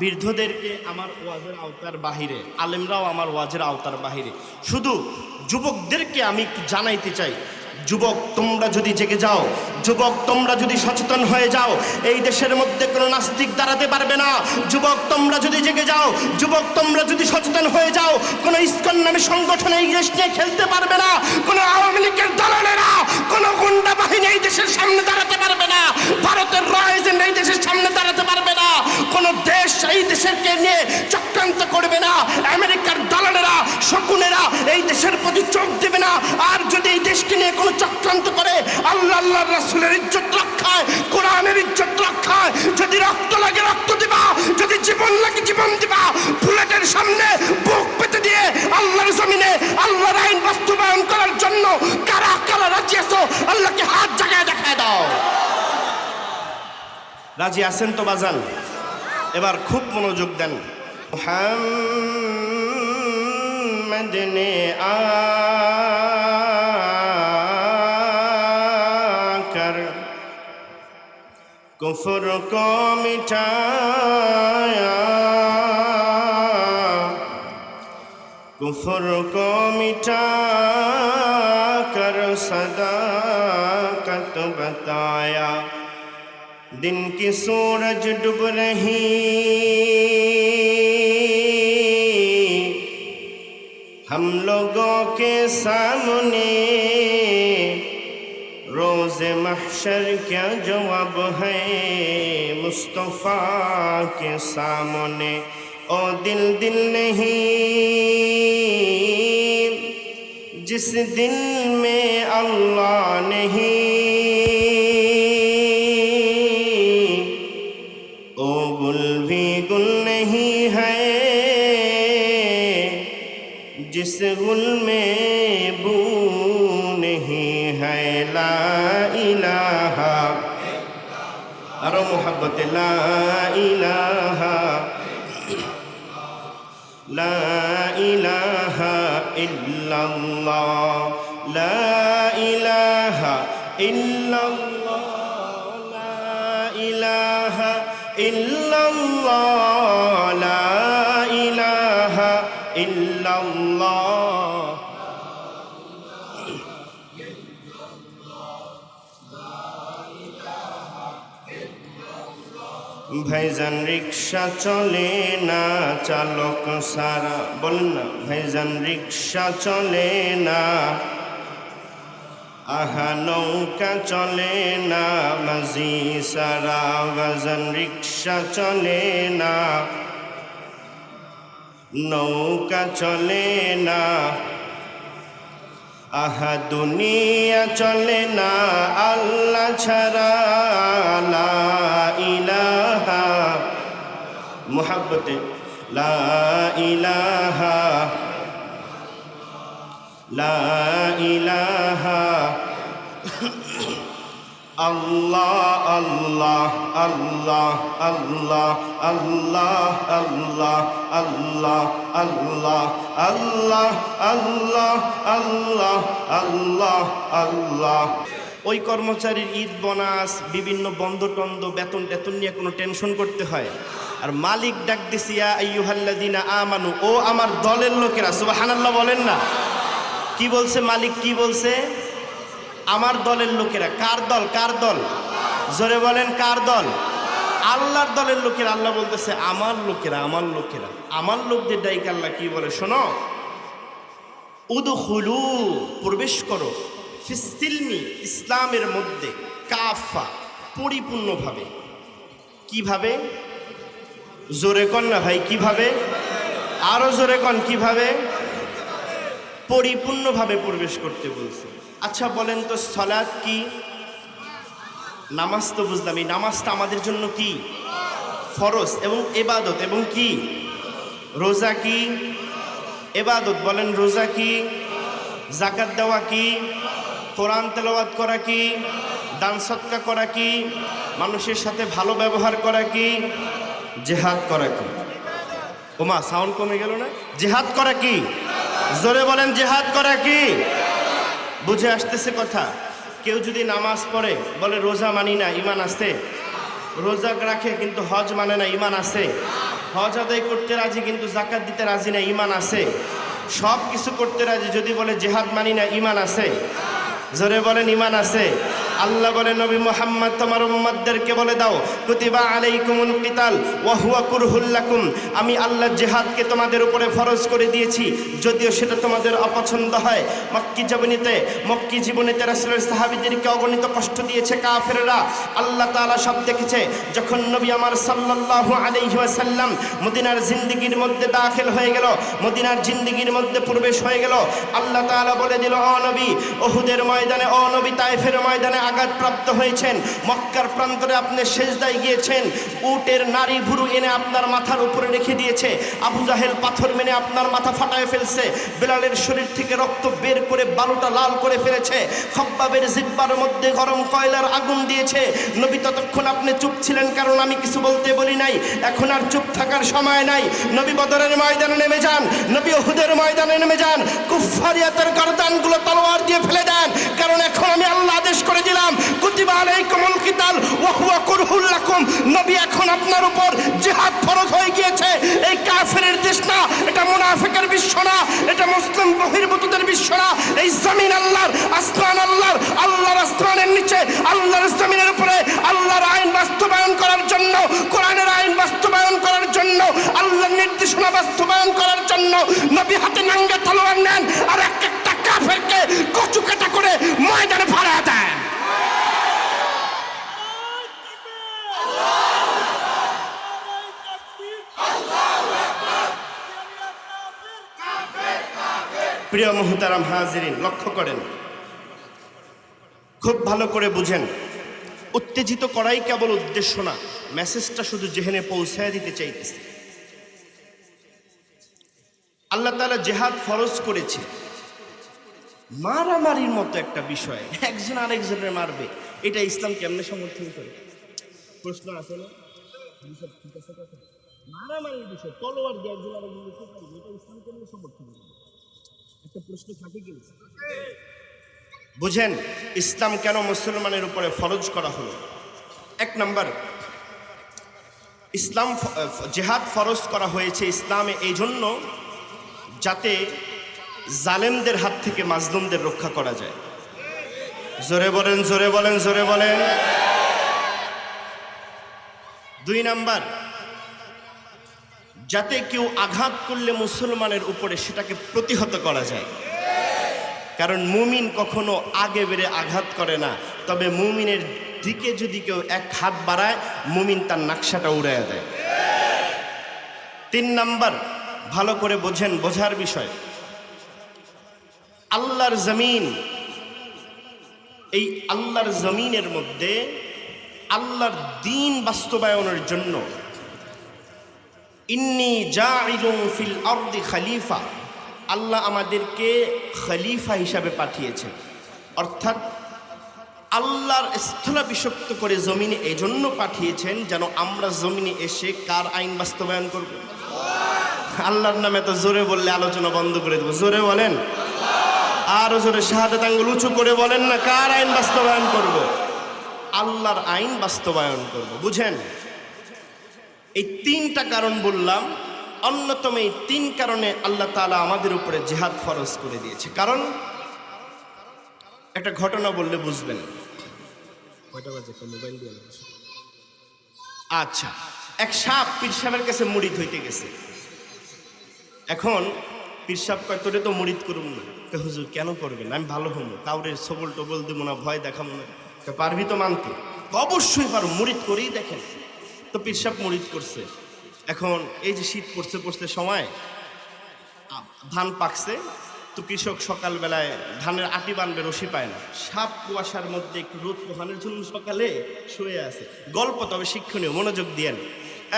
বৃদ্ধদেরকে আমার ওয়াজের আওতার বাহিরে, আলেমরাও আমার ওয়াজের আওতার বাহিরে। শুধু যুবকদেরকে আমি জানাইতে চাই, যুবক তোমরা যদি জেগে যাও, যুবক তোমরা যদি সচেতন হয়ে যাও, এই দেশের মধ্যে কোনো নাস্তিক দাঁড়াতে পারবে না। যুবক তোমরা যদি জেগে যাও, যুবক তোমরা যদি সচেতন হয়ে যাও, কোনো ইস্কন নামে সংগঠন এই দেশ নিয়ে খেলতে পারবে না, কোনো আওয়ামী লীগের দলনেরা কোনো গুন্ডা বাহিনী এই দেশের সামনে দাঁড়াতে পারবে না, ভারতের রয়েজেন এই দেশের সামনে দাঁড়াতে পারবে না। কোনো দেশ এই দেশেরকে নিয়ে চক্রান্ত করবে না। আমেরিকার দলনেরা শকুনেরা এই দেশের প্রতি চোখ দেবে না। আর যদি এই দেশকে নিয়ে কোনো চক্রান্ত করে, আল্লাহ আল্লাহ রাসুলের ইজ্জত রক্ষায়, কোরআনের ইজ্জত রক্ষায়, যদি রক্ত লাগে রক্ত দিবা, যদি জীবন লাগে জীবন দিবা, বুলেটের সামনে বুক পেতে দিয়ে আল্লাহর জমিনে, আল্লাহর আইন বাস্তবায়ন করার জন্য কারা কারা রাজি আছো, আল্লাহকে হাত জায়গায় দেখায় দাও। রাজি আছেন তো বাজান? এবার খুব মনোযোগ দেন। মদনে আকর কুফর কো মিটায়া, কুফর কো মিটা কর সদা কত বতায়া। दिन की सूरज डूब रही। हम लोगों के सामने रोज महशर क्या जवाब है? मुस्तफ़ा के सामने, ओ दिल दिल नहीं। जिस दिल में अल्लाह नहीं उनमें बू नहीं है ला इलाहा अरो मोहब्बत ला इलाहा لا إله إلا الله لا إله إلا الله لا إله إلا الله ভাইজান রিক্সা চলে না, চালক সারা বলেন না ভাইজান রিক্সা চলে না। আহা, নৌকা চলে না, মাঝি সারা ভাইজান রিক্সা চলে না। নৌকা চলে না, আহা, দুনিয়া চলে না, আল্লাহ ছাড়া লা ইলাহা মোহাব্বতে আল্লাহ আল্লাহ আল্লাহ আল্লাহ আল্লাহ আল্লাহ আল্লাহ আল্লাহ আল্লাহ আল্লাহ আল্লাহ আল্লাহ আল্লাহ ওই কর্মচারীর ঈদ বোনাস বিভিন্ন বন্ধ টন্দ বেতন টেতন নিয়ে কোনো টেনশন করতে হয় আর মালিক ডাক দিছি, ইয়া আইয়ুহাল্লাযিনা আমানু। ও আমার দলের লোকেরা, সুবহানাল্লাহ বলেন না। কি বলছে মালিক, কি বলছে? আমার দলের লোকেরা, কার দল কার দল? জোরে বলেন, কার দল? আল্লাহর দলের লোকেরা, আল্লাহ বলতেছে, আমার লোকেরা আমার লোকেরা। আমার লোকদের ডাইকে আল্লাহ কি বলে, শোনো? উদুহুলু প্রবেশ করো। ফিসিলমি ইসলামের মধ্যে কাফা পরিপূর্ণভাবে। কীভাবে? জোরে কন না ভাই, কীভাবে? আরও জোরে কন, কীভাবে? পরিপূর্ণভাবে প্রবেশ করতে বলছে। আচ্ছা বলেন তো, সলাৎ কি? নামাজ তো বুঝলাম, এই নামাজটা আমাদের জন্য কি? ফরজ এবং এবাদত এবং কি? রোজা কি? এবাদত, বলেন রোজা কি? জাকাত দেওয়া কি? কোরআন তেলাওয়াত করা কি? দান সৎকা করা কি? মানুষের সাথে ভালো ব্যবহার করা কি? জেহাদ করা কি? ওমা সাউন্ড কমে গেল না? জেহাদ করা কি? জোরে বলেন, জেহাদ করা কি? বুঝে আসতেছে কথা। কেউ যদি নামাজ পড়ে, বলে রোজা মানি না ইমান আছে? রোজা রাখে, কিন্তু হজ মানে না ইমান আছে? হজ আদায় করতে রাজি, কিন্তু জাকাত দিতে রাজি না ইমান আছে? সব কিছু করতে রাজি, যদি বলে জেহাদ মানি না ইমান আছে? জোরে বলেন ইমান আছে? আল্লাহ বলে, নবী মোহাম্মদ, তোমার উম্মতদেরকে বলে দাও, কুতিবা আলাইকুমুল কিতাল, ওয়া হুয়া কুরহুল লাকুম। আমি আল্লাহ জেহাদকে তোমাদের উপরে ফরজ করে দিয়েছি, যদিও সেটা তোমাদের অপছন্দ হয়। মক্কি জীবনীতে মক্কি জীবনীতে রাসূলের সাহাবীদেরকে অগণিত কষ্ট দিয়েছে কাফেররা। আল্লাহ তাআলা সব দেখেছে, যখন নবী আমার সাল্লাল্লাহু আলাইহি ওয়াসাল্লাম মদিনার জিন্দেগির মধ্যে দাখিল হয়ে গেল, মদিনার জিন্দেগির মধ্যে প্রবেশ হয়ে গেল, আল্লাহ তাআলা বলে দিল অনবী নবী, ওহুদের ময়দানে অনবী তাইফের ময়দানে আঘাতপ্রাপ্ত হয়েছেন। মক্কার প্রান্তরে আপনি সেজদায় গিয়েছেন। উটের নারী ভুরু এনে আপনার মাথার উপরে রেখে দিয়েছে। আবু জাহেল পাথর মেনে আপনার মাথা ফাটায় ফেলছে। বেলালের শরীর থেকে রক্ত বের করে বালুটা লাল করে ফেলেছে। খব্বাবের জিব্বার মধ্যে গরম কয়লার আগুন দিয়েছে। নবী ততক্ষণ আপনি চুপ ছিলেন, কারণ আমি কিছু বলতে বলি নাই। এখন আর চুপ থাকার সময় নাই। নবী বদরের ময়দানে নেমে যান। নবী ওহুদের ময়দানে নেমে যান। কুফারিয়াতের গরদানগুলো তলোয়ার দিয়ে ফেলে দেন। কারণ এখন আমি আল্লাহ আদেশ করে দিলাম কুতিবা আলাইকুমুল কিতাল ওয়া হুয়া কুরহুল লাকুম। নবী এখন আপনার উপর জিহাদ ফরজ হয়ে গিয়েছে। এই কাফেরের দেশ না এটা মুনাফিকের বিশ্ব না এটা মুসলিম বহির্ভূতদের বিশ্ব না এই জমিন আল্লাহর, আসমান আল্লাহর আল্লাহর আসমানের নিচে, আল্লাহর জমিনের উপরে, আল্লাহর আইন বাস্তবায়ন করার জন্য, কোরআনের আইন বাস্তবায়ন করার জন্য, আল্লাহর নির্দেশনা বাস্তবায়ন করার জন্য নবী হাতে নাঙ্গে তলোয়ার নেন আর এক একটা কাফেরকে কচু কাটা করে ময়দানে ফাড়া দেন। প্রিয় মুহতারাম হাজিরিন, লক্ষ্য করেন। খুব ভালো করে বুঝেন। উত্তেজিত করাই কেবল উদ্দেশ্য না, মেসেজটা শুধু যেখানে পৌঁছায় দিতে চাইতেছে। আল্লাহ তাআলা জেহাদ ফরজ করেছে। মারামারির মতো একটা বিষয়, একজন আরেকজনের মারবে, এটা ইসলাম কেমনে সমর্থন করে? প্রশ্ন আছে না? এসব ঠিক আছে কথা? মারামারির বিষয়, তলোয়ার এটা ইসলাম সমর্থন একটা প্রশ্ন থাকে কি? বুঝেন, ইসলাম কেন মুসলমানের উপরে ফরজ করা হলো? এক নাম্বার, ইসলাম জেহাদ ফরজ করা হয়েছে ইসলামে এই জন্য যাতে জালেমদের হাত থেকে মাজলুমদের রক্ষা করা যায়। জোরে বলেন জোরে বলেন জোরে বলেন। দুই নাম্বার, যাতে কেউ আঘাত করলে মুসলমানের উপরে সেটাকে প্রতিহত করা যায়। কারণ মুমিন কখনো আগে বেড়ে আঘাত করে না, তবে মুমিনের দিকে যদি কেউ এক হাত বাড়ায়, মুমিন তার নাকশাটা উড়াইয়া দেয়। তিন নাম্বার, ভালো করে বোঝেন, বোঝার বিষয়। আল্লাহর জমিন, এই আল্লাহর জমিনের মধ্যে আল্লাহর দিন বাস্তবায়নের জন্য। ইন্নি জাইলুম ফিল আরদি খলিফা। আল্লাহ আমাদেরকে খলিফা হিসাবে পাঠিয়েছেন। অর্থাৎ আল্লাহর স্থলাভিষক্ত করে জমিনে এজন্য পাঠিয়েছেন যেন আমরা জমিনে এসে কার আইন বাস্তবায়ন করব। আল্লাহর নামে তো জোরে বললে আলোচনা বন্ধ করে দেবো। জোরে বলেন। আরও জোরে শাহাদাত আঙ্গুল উঁচু করে বলেন না কার আইন বাস্তবায়ন করব। আল্লাহর আইন বাস্তবায়ন করব বুঝেন? এই তিনটা কারণ বললাম অন্যতম এই তিন কারণে আল্লাহ তাআলা আমাদের উপরে জেহাদ ফরজ করে দিয়েছে। কারণ একটা ঘটনা বললে বুঝবেন। আচ্ছা এক সাপ পীর সাহেবের কাছে মুড়ি ধইতে গেছে। এখন পীর সাহেব কয় তোরে তো মুড়িদ করুম না। হুজুর কেন করবেন আমি ভালো হব কাউরে সবল টবল দেবো না ভয় দেখাবো না। কয়, পারবি তো মানতে। অবশ্যই পারো মুড়িদ করেই দেখেন। তো পীর সাহেব মুড়িদ করছে। এখন এই যে শীত পড়ছে পড়ছে সময় ধান পাকছে তো কৃষক সকালবেলায় ধানের আটি বানবে রশি পায় না। সাপ কুয়াশার মধ্যে একটু রোদ পোহানোর জন্য সকালে শুয়ে আছে। গল্প তবে শিক্ষণীয় মনোযোগ দিয়েন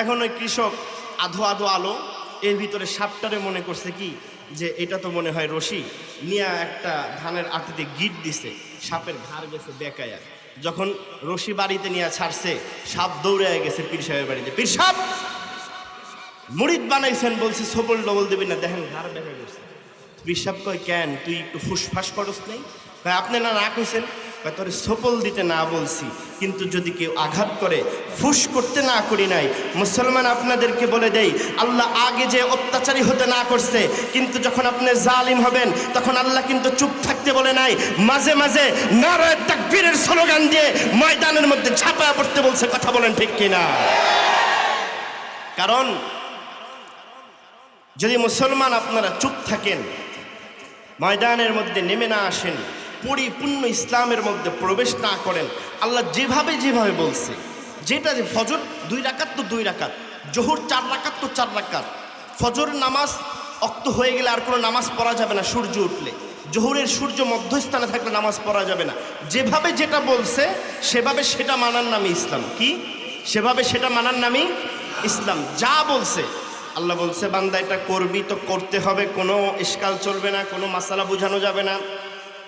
এখন ওই কৃষক আধো আধো আলো এর ভিতরে সাপটারে মনে করছে কি যে এটা তো মনে হয় রশি নিয়ে একটা ধানের আটিতে গিট দিছে সাপের ঘাড় গেছে বেকায়া। যখন রশি বাড়িতে নিয়ে ছাড়ছে, সাপ দৌড়ে গেছে পীর সাহেবের বাড়িতে। পীর সাপ মুড়িদ বানাইছেন, বলছে, সবল ডবল দেবি না। দেখেন ঘর দেখা গেছে। পীর সাপ কয়, কেন? তুই একটু ফুসফাস করস নেই? আপনারা আপনি না কইছেন তোরে সপল দিতে না বলছি, কিন্তু যদি কেউ আঘাত করে, ফুস করতে না করি নাই, মুসলমান আপনাদেরকে বলে দেই, আল্লাহ আগে যে অত্যাচারী হতে না করছে, কিন্তু যখন আপনি জালিম হবেন, তখন আল্লাহ কিন্তু চুপ থাকতে বলে নাই, মাঝে মাঝে নারায় তাকবীরের স্লোগান দিয়ে ময়দানের মধ্যে ঝাঁপায়া পড়তে বলছে, কথা বলেন ঠিক কিনা? কারণ, যদি মুসলমান আপনারা চুপ থাকেন, ময়দানের মধ্যে নেমে না আসেন পরিপূর্ণ ইসলামের মধ্যে প্রবেশ না করেন। আল্লাহ যেভাবে যেভাবে বলছে, যেটা যে ফজর দুই রাকাত তো দুই রাকাত, জোহর চার রাকাত তো চার রাকাত। ফজর নামাজ অক্ত হয়ে গেলে আর কোনো নামাজ পড়া যাবে না সূর্য উঠলে। জোহরের সূর্য মধ্যস্থানে থাকলে নামাজ পড়া যাবে না। যেভাবে যেটা বলছে, সেভাবে সেটা মানার নামই ইসলাম। কি? সেভাবে সেটা মানার নামই ইসলাম। যা বলছে, আল্লাহ বলছে, বান্দা এটা করবি তো করতে হবে, কোনো ইস্কাল চলবে না, কোনো মাসালা বোঝানো যাবে না।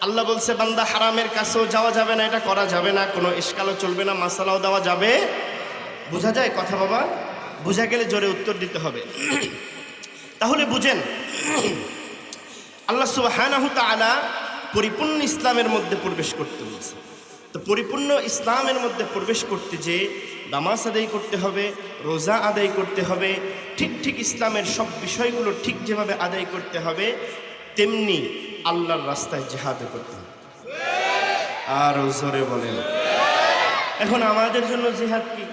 আল্লাহ বলছে, বান্দা, হারামের কাছেও যাওয়া যাবে না, এটা করা যাবে না, কোনো ইস্কালও চলবে না, মাসালাও দেওয়া যাবে। বোঝা যায় কথা, বাবা? বোঝা গেলে জোরে উত্তর দিতে হবে। তাহলে বুঝেন, আল্লাহ সুবহানাহু তাআলা পরিপূর্ণ ইসলামের মধ্যে প্রবেশ করতে বলছে। তো পরিপূর্ণ ইসলামের মধ্যে প্রবেশ করতে যে নামাজ আদায় করতে হবে, রোজা আদায় করতে হবে, ঠিক ঠিক ইসলামের সব বিষয়গুলো ঠিক যেভাবে আদায় করতে হবে, তেমনি আল্লাহর রাস্তায় জেহাদে করতে আর জোরে বলেন। এখন আমাদের জন্য জিহাদ কি?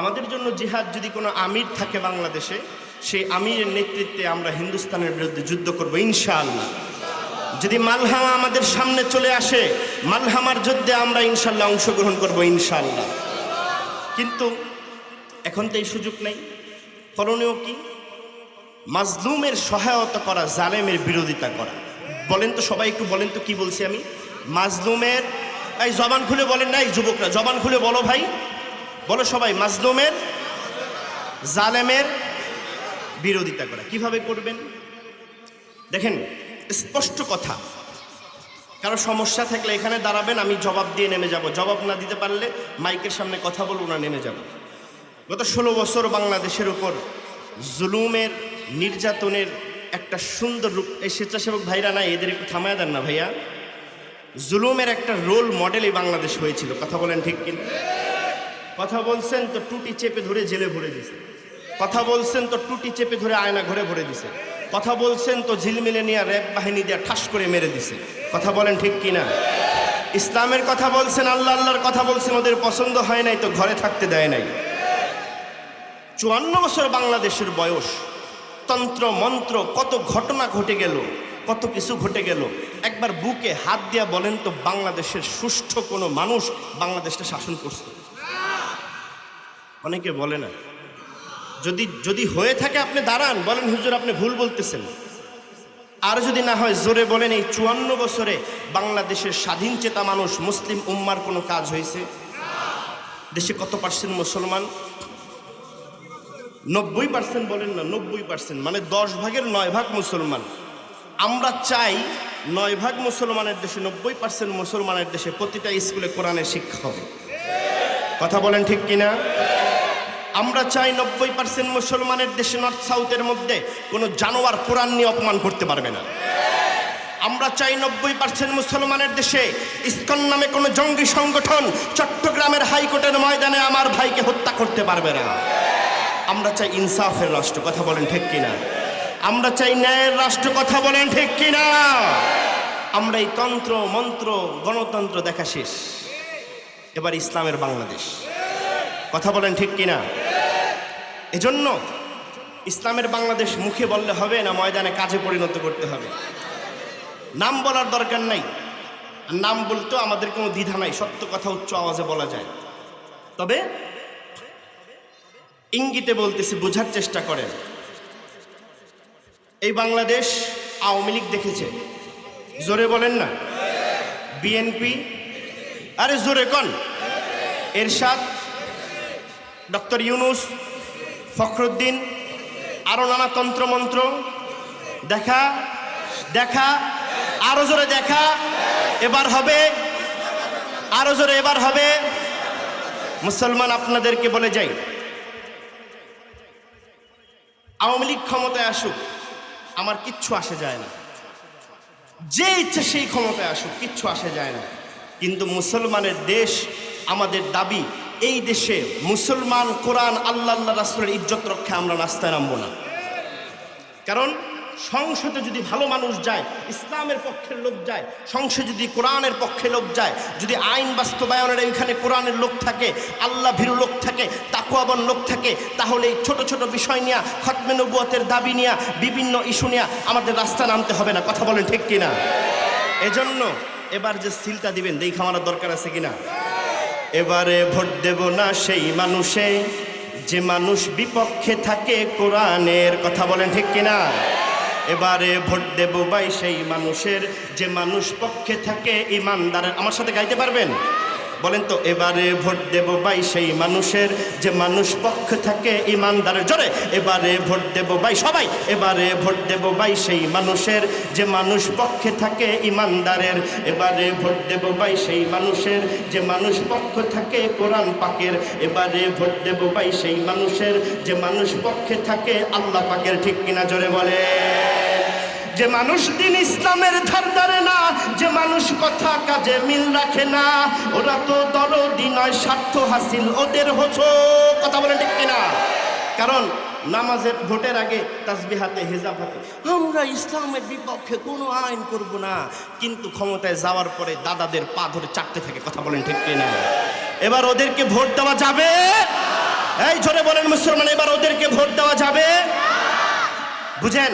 আমাদের জন্য জিহাদ যদি কোনো আমির থাকে বাংলাদেশে, সেই আমিরের নেতৃত্বে আমরা হিন্দুস্তানের বিরুদ্ধে যুদ্ধ করব ইনশাআল্লাহ। যদি মালহামা আমাদের সামনে চলে আসে, মালহামার যুদ্ধে আমরা ইনশাল্লাহ অংশগ্রহণ করব ইনশাল্লাহ কিন্তু এখন তো এই সুযোগ নেই। করণীয় কি? মাজলুমের সহায়তা করা, জালেমের বিরোধিতা করা। বলেন তো সবাই একটু বলেন তো কি বলছি আমি? মাজলুমের, এই জবান খুলে বলেন না, এই যুবকরা, জবান খুলে বলো ভাই। বলো সবাই, মাজলুমের, জালেমের বিরোধিতা করা। কীভাবে করবেন? দেখেন, স্পষ্ট কথা। কারও সমস্যা থাকলে এখানে দাঁড়াবেন, আমি জবাব দিয়ে নেমে যাব। জবাব না দিতে পারলে মাইকের সামনে কথা বলব না, নেমে যাব। গত ষোলো বছর বাংলাদেশের উপর জুলুমের, নির্যাতনের একটা সুন্দর রূপ এই স্বেচ্ছাসেবক ভাইরা না এদের একটু থামায় দেন না ভাইয়া। জুলুমের একটা রোল মডেলই বাংলাদেশ হয়েছিল, কথা বলেন ঠিক কিনা? কথা বলছেন তো টুটি চেপে ধরে জেলে ভরে দিছে। কথা বলছেন তো টুটি চেপে ধরে আয়না ঘরে ভরে দিছে। কথা বলছেন তো ঝিলমিলে নিয়ে র্যাব বাহিনী দিয়ে ঠাস করে মেরে দিছে। কথা বলেন ঠিক কিনা? ইসলামের কথা বলছেন, আল্লাহ আল্লাহর কথা বলছেন, ওদের পছন্দ হয় নাই তো ঘরে থাকতে দেয় নাই। চুয়ান্ন বছর বাংলাদেশের বয়স। তন্ত্র মন্ত্র, কত ঘটনা ঘটে গেল, কত কিছু ঘটে গেল। একবার বুকে হাত দিয়া বলেন তো, বাংলাদেশের সুষ্ঠু কোনো মানুষ বাংলাদেশটা শাসন করছে? অনেকে বলে না। যদি যদি হয়ে থাকে আপনি দাঁড়ান, বলেন, হুজুর, আপনি ভুল বলতেছেন। আর যদি না হয়, জোরে বলেন, এই চুয়ান্ন বছরে বাংলাদেশের স্বাধীন চেতা মানুষ মুসলিম উম্মার কোনো কাজ হয়েছে? দেশে কত পার্সেন্ট মুসলমান? নব্বই পার্সেন্ট বলেন না, নব্বই পার্সেন্ট মানে দশ ভাগের নয় ভাগ মুসলমান। আমরা চাই নয় ভাগ মুসলমানের দেশে, নব্বই পার্সেন্ট মুসলমানের দেশে প্রতিটা স্কুলে কোরআনের শিক্ষা হবে। কথা বলেন ঠিক কিনা? আমরা চাই নব্বই পার্সেন্ট মুসলমানের দেশে নর্থ সাউথের মধ্যে কোনো জানোয়ার কোরআন নিয়ে অপমান করতে পারবে না। আমরা চাই নব্বই পার্সেন্ট মুসলমানের দেশে ইস্কন নামে কোনো জঙ্গি সংগঠন চট্টগ্রামের হাইকোর্টের ময়দানে আমার ভাইকে হত্যা করতে পারবে না। আমরা চাই ইনসাফের রাষ্ট্র, কথা বলেন ঠিক কিনা? আমরা চাই ন্যায়ের রাষ্ট্র, কথা বলেন ঠিক কিনা? আমরা এই তন্ত্র, মন্ত্র, গণতন্ত্র দেখা শেষ। এবার ইসলামের বাংলাদেশ। কথা বলেন ঠিক কিনা? এজন্য ইসলামের বাংলাদেশ মুখে বললে হবে না, ময়দানে কাজে পরিণত করতে হবে। নাম বলার দরকার নাই। নাম বলতেও আমাদের কোনো দ্বিধা নাই, সত্য কথা, উচ্চ আওয়াজে বলা যায়। তবে ইঙ্গিতে বলতেছি, বোঝার চেষ্টা করেন। এই বাংলাদেশ আওয়ামী লীগ দেখেছে। জোরে বলেন না। বিএনপি, আরে জোরে কন। এরশাদ, ডক্টর ইউনুস, ফখরুদ্দিন, আরও নানা তন্ত্রমন্ত্র। দেখা দেখা, আরও জোরে দেখা, এবার হবে, আরও জোরে এবার হবে। মুসলমান আপনাদেরকে বলে যাই। আওয়ামী লীগ ক্ষমতায় আসুক, আমার কিচ্ছু আসে যায় না। যে ইচ্ছে সেই ক্ষমতায় আসুক, কিচ্ছু আসে যায় না। কিন্তু মুসলমানের দেশ, আমাদের দাবি, এই দেশে মুসলমান কোরআন, আল্লাহ রাসুলের ইজ্জত রক্ষা আমরা নাস্তায় নামবো না। কারণ সংসদে যদি ভালো মানুষ যায়, ইসলামের পক্ষের লোক যায়, সংসদে যদি কোরআনের পক্ষে লোক যায়, যদি আইন বাস্তবায়নের এখানে কোরআনের লোক থাকে, আল্লাহ ভীরু লোক থাকে তাকুয়াবন লোক থাকে, তাহলে এই ছোট ছোট বিষয় নিয়ে, খতমে নবুয়তের দাবি নিয়ে, বিভিন্ন ইস্যু নিয়ে আমাদের রাস্তা নামতে হবে না। কথা বলেন ঠিক কিনা? এজন্য এবার যে সিলটা দিবেন, দেখ আমার দরকার আছে কিনা? এবারে ভোট দেব না সেই মানুষে, যে মানুষ বিপক্ষে থাকে কোরআনের, কথা বলেন ঠিক কিনা? এবারে ভোট দেব ভাই সেই মানুষের। যে মানুষ পক্ষে থাকে ইমানদারের আমার সাথে গাইতে পারবেন? বলেন তো, এবারে ভোট দেব ভাই সেই মানুষের। যে মানুষ পক্ষে থাকে ইমানদারের জোরে, এবারে ভোট দেব ভাই সবাই, এবারে ভোট দেব ভাই সেই মানুষের। যে মানুষ পক্ষে থাকে, ইমানদারের। এবারে ভোট দেব ভাই সেই মানুষের। যে মানুষ পক্ষ থাকে, কোরআন পাকের। এবারে ভোট দেব ভাই সেই মানুষের। যে মানুষ পক্ষে থাকে, আল্লাহ পাকের ঠিক কিনা জোরে বলে যে মানুষ দিন ইসলামের ধার ধারে না, যে মানুষ কথা কাজে মিল রাখে না, ওরা তো দরদি নয়, স্বার্থ হাসিল ওদের হছো কথা বলে ঠিক কিনা? কারণ নামাজের ভোটের আগে তাসবি হাতে হেজাব হাতে আমরা ইসলামের বিপক্ষে কোনো আইন করব না, কিন্তু ক্ষমতায় যাওয়ার পরে দাদাদের পা ধরে চাটতে থাকে, কথা বলেন ঠিক কিনা? এবার ওদেরকে ভোট দেওয়া যাবে? এই জোরে বলেন মুসলমান, এবার ওদেরকে ভোট দেওয়া যাবে? বুঝেন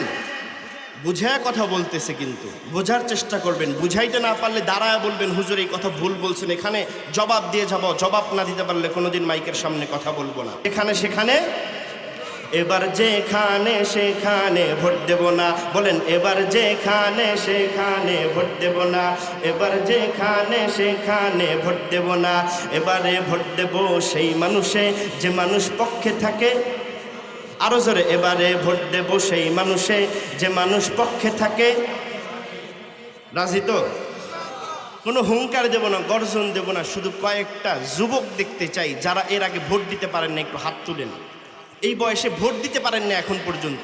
বুঝে কথা বলতেছে কিন্তু। বোঝার চেষ্টা করবেন। বুঝাইতে না পারলে দাঁড়ায় বলবেন, হুজুর, এই কথা ভুল বলছেন। এখানে জবাব দিয়ে যাব। জবাব না দিতে পারলে কোনোদিন মাইকের সামনে কথা বলব না। এখানে, সেখানে? এবার যেখানে, সেখানে ভোট দেব না। বলেন, এবার যেখানে, সেখানে ভোট দেব না। এবার যেখানে, সেখানে ভোট দেব না। এবারে ভোট দেব সেই মানুষে, যে মানুষ পক্ষে থাকে আরও জোরে, এবারে ভোট দেব সেই মানুষে, যে মানুষ পক্ষে থাকে। রাজি তো? কোনো হুঙ্কার দেব না, গর্জন দেব না, শুধু কয়েকটা যুবক দেখতে চাই, যারা এর আগে ভোট দিতে পারেন না একটু হাত তুলেন। এই বয়সে ভোট দিতে পারেন না এখন পর্যন্ত।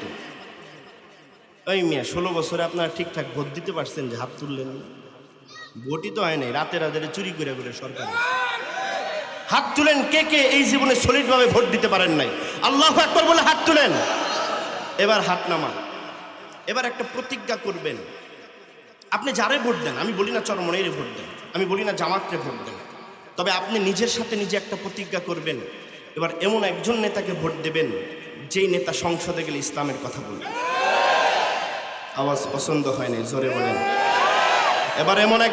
ওই মিয়া, ষোলো বছরে আপনারা ঠিকঠাক ভোট দিতে পারছেন যে হাত তুললেন? ভোটই তো হয় নাই, রাতে রাতে চুরি করে করে সরকার হাত তুলেন কে কে এই জীবনে সলিডভাবে ভোট দিতে পারেন নাই? আল্লাহ একবার বলে হাত তুলেন। এবার হাত নামা এবার একটা প্রতিজ্ঞা করবেন। আপনি যারে ভোট দেন, আমি বলি না চরমনের ভোট দেন, আমি বলি না জামাতরে ভোট দেন। তবে আপনি নিজের সাথে নিজে একটা প্রতিজ্ঞা করবেন। এবার এমন একজন নেতাকে ভোট দেবেন, যেই নেতা সংসদে গেলে ইসলামের কথা বলবে। আওয়াজ পছন্দ হয়নি, জোরে বলেন। এবার এমন এক